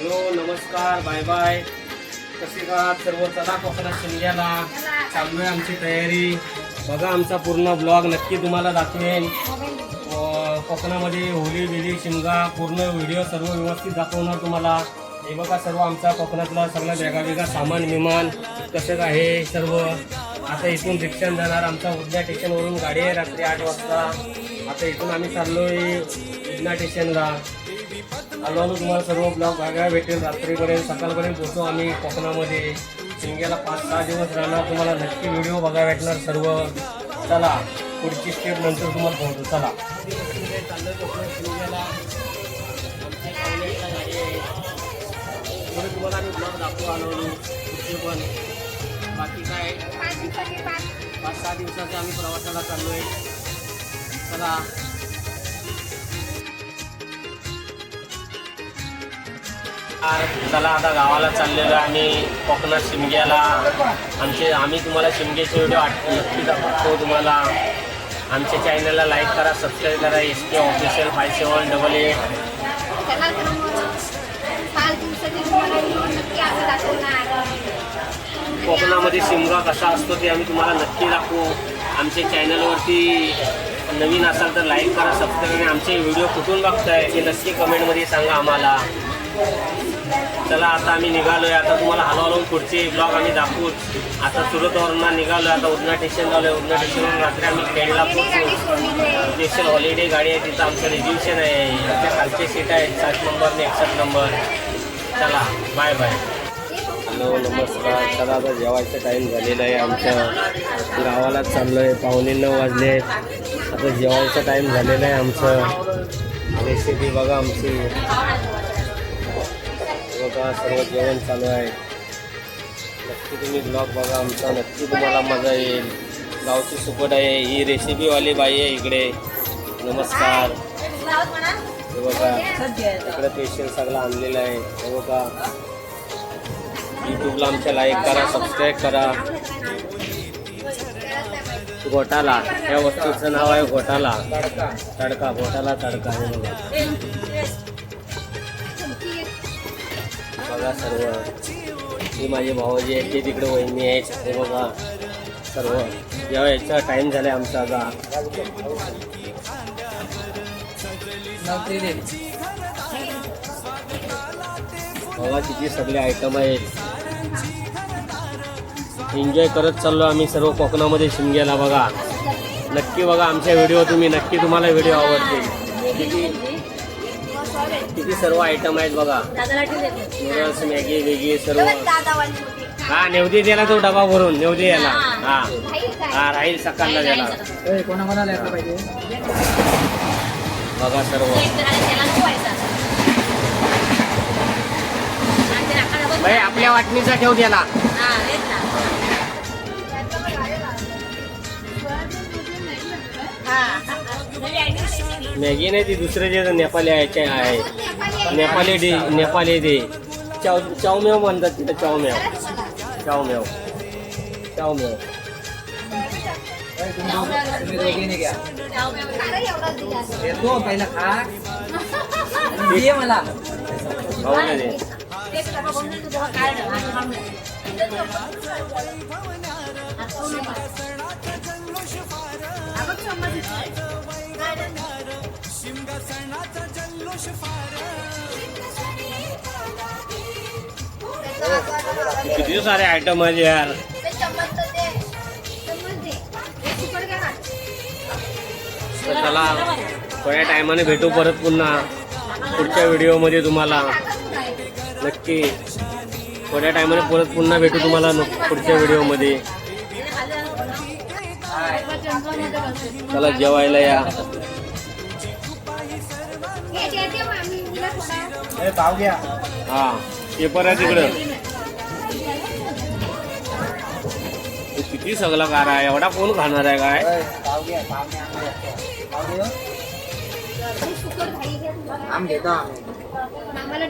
Hello नमस्कार bye bye. कसे का सर्व चला कोकणात शिमग्याला. चालू आहे आमची तयारी. बघा आमचा पूर्ण ब्लॉग नक्की तुम्हाला दाखवेन. कोकणामध्ये होली बिली शिमगा पूर्ण व्हिडिओ सर्व व्यवस्थित दाखवणार तुम्हाला. हे बघा सर्व आमचा कोकणातला सगळा वेगळा वेगळा सामान विमान कसं का हे सर्व. आता इथून रिक्षाने जाणार. आमचा उद्या स्टेशनवरून गाडी आहे रात्री आठ वाजता. आता इथून आम्ही चाललो आहे उडण्या स्टेशनला आलो आलो तुम्हाला सर्व ब्लॉग बघायला भेटेल रात्रीपर्यंत सकाळपर्यंत पोहोचू आम्ही कोकणामध्ये. शिमग्याला पाच सहा दिवस राहणार. तुम्हाला नक्की व्हिडिओ बघायला भेटणार सर्व. चला पुढची स्टेप नंतर तुम्हाला पोहोचू. चला. आहे तुम्हाला आम्ही ब्लॉग दाखवू आलो. पण. बाकी काय? पाच सहा दिवसाचे आम्ही प्रवासाला चाललोय. चला. चला आता गावाला चाललेलो आहे आम्ही कोकणात शिमग्याला. आमचे आम्ही तुम्हाला शिमग्याचे व्हिडिओ आठ नक्की दाखवतो तुम्हाला. आमच्या चॅनलला लाईक करा सबस्क्राईब करा. S K official five seven double eight कोकणामध्ये शिमगा कसा असतो ते आम्ही तुम्हाला नक्की दाखवू. आमच्या चॅनलवरती नवीन असाल तर लाईक करा सबस्क्राईब आणि आमचे व्हिडिओ कुठून बघताय ते नक्की कमेंटमध्ये सांगा आम्हाला. चला आता आम्ही निघालोय. आता तुम्हाला हलवून पुढचे ब्लॉग आम्ही दाखवू. आता सुरतवरून निघालोय. आता उदना स्टेशन झालोय उदना स्टेशनवरून रात्री आम्ही खेडला पोहोचू. स्पेशल हॉलिडे गाडी आहे तिथं आमचं रिझर्वेशन आहे. आमच्या खालचे सीट आहेत सात नंबर आणि एकसष्ट नंबर चला बाय बाय हॅलो नमस्कार. चला आता जेवायचा टाईम झालेला आहे आमच्या गावालाच चाललो आहे पाहुणे नऊ वाजले. आता जेवायचा टाईम झालेला आहे आमचं. रेसिपी बघा आमची. बघा सर्व जेवण चालू आहे. नक्की तुम्ही ब्लॉग बघा आमचा नक्की तुम्हाला मजा येईल. गावची सुपट आहे ही रेसिपीवाली बाई आहे इकडे. नमस्कार. हे बघा इकडे पेशंट सगळं आणलेलं आहे. हे बघा. यूट्यूबला आमच्या लाईक करा सबस्क्राईब करा. घोटाला. या वस्तूचं नाव आहे घोटाला. तडका घोटाला तडका. हे बघा. बघा सर्व. ही माझे भाऊजी आहेत ते तिकडे वहिनी आहेत हे बघा सर्व. जेव्हा याचा टाईम झाला आमचा आता. बघा किती सगळे आयटम आहेत. एन्जॉय करत चाललो आम्ही सर्व कोकणामध्ये शिमग्याला बघा. नक्की बघा आमच्या व्हिडिओ तुम्ही नक्की तुम्हाला व्हिडिओ आवडतील. किती किती सर्व आयटम आहेत बघा. नूडल्स मॅगी वेगी सर्व. हा नेवदी द्याला तो डबा भरून नेवदी याला हा. हा. राहील सकाळला द्याला कोणा कोणाला यायला पाहिजे? बघा सर्व. आपल्या वाटणीचा ठेव द्याला मॅगी नाही ती दुसरे जे नेपाली आहे. नेपाली डे नेपाली डे. चाव चावमेव म्हणतात तिथं चावमेव. चावमेव. चावमेव. येतो पहिला खा दे मला. दे. किती सारे आयटम आहेत यार? चला थोड्या टायमाने भेटू परत पुन्हा. पुढच्या व्हिडिओमध्ये तुम्हाला. नक्की. थोड्या टायमाने परत पुन्हा भेटू तुम्हाला पुढच्या व्हिडिओमध्ये चला जेवायला या. हा पेपर आहे तिकडं किती सगळा कार आहे? एवढा कोण खाणार आहे काय?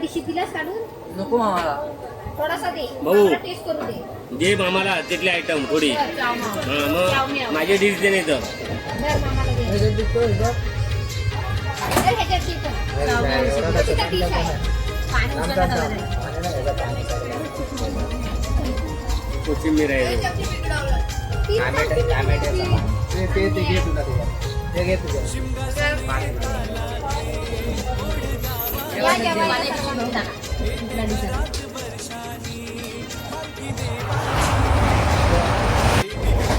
डिशी काढून नको थोडासा दे. भाऊ. आम्हाला टेस्ट करू दे. दे मामाला तिथले आयटम थोडी. मग. हा माझी डिश दे नाही तर. हे. कोथिंबीर आहे. ते ते ते घे तुला ते.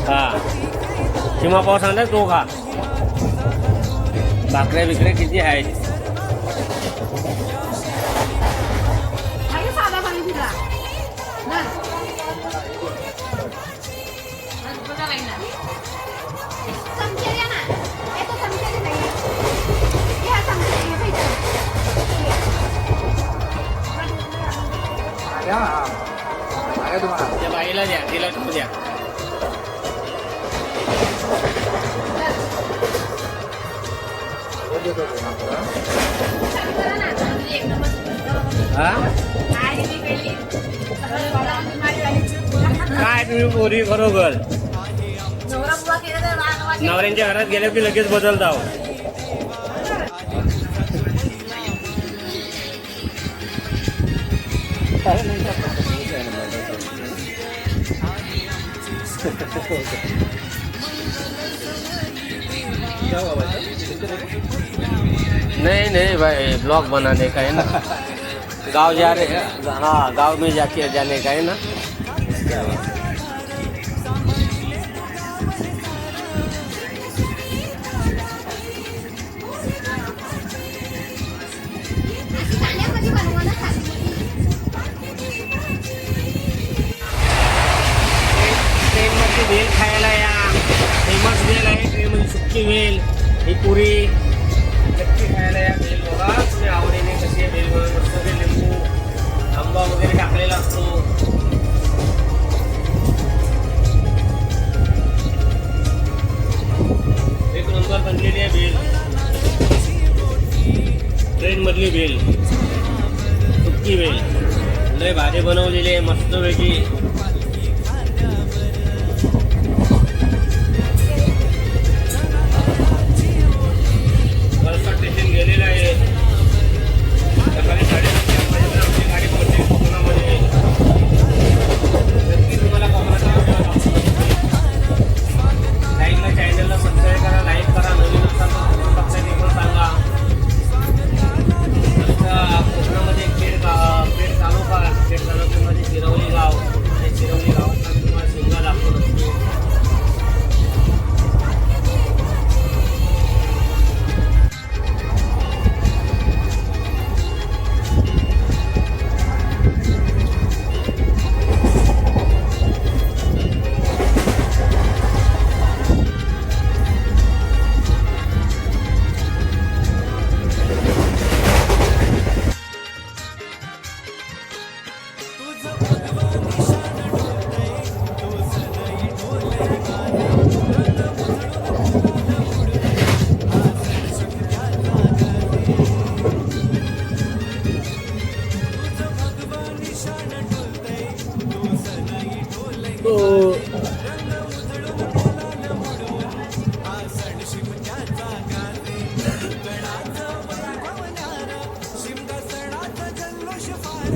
हा. किंवा पाव सांगता तो खा. भाकऱ्या बिकऱ्या किती आहेत? त्या बाईला द्या तिला खाऊ द्या हे देतो तुला. चालू करा ना. म्हणजे एकदमच हा काय मी पहिली. सगळं वाढवून माझी वाली. काय तुम्ही पोरी खरोखर नवऱ्यांच्या घरात गेल्या की लगेच बदलता हो. नहीं नहीं भाई ब्लॉग बनाने का है ना? गांव जा रहे हैं। हाँ गांव में जाके जाने का है ना? कशी वेल ही पुरी नक्की खायला या भेल बघा. तुम्ही आवडीने कशी वेल भेल बघा. लिंबू आंबा वगैरे टाकलेला असतो. एक नंबर बनलेली आहे भेल. ट्रेनमधली भेल. सुक्की वेल लय भाजी बनवलेली आहे मस्तपैकी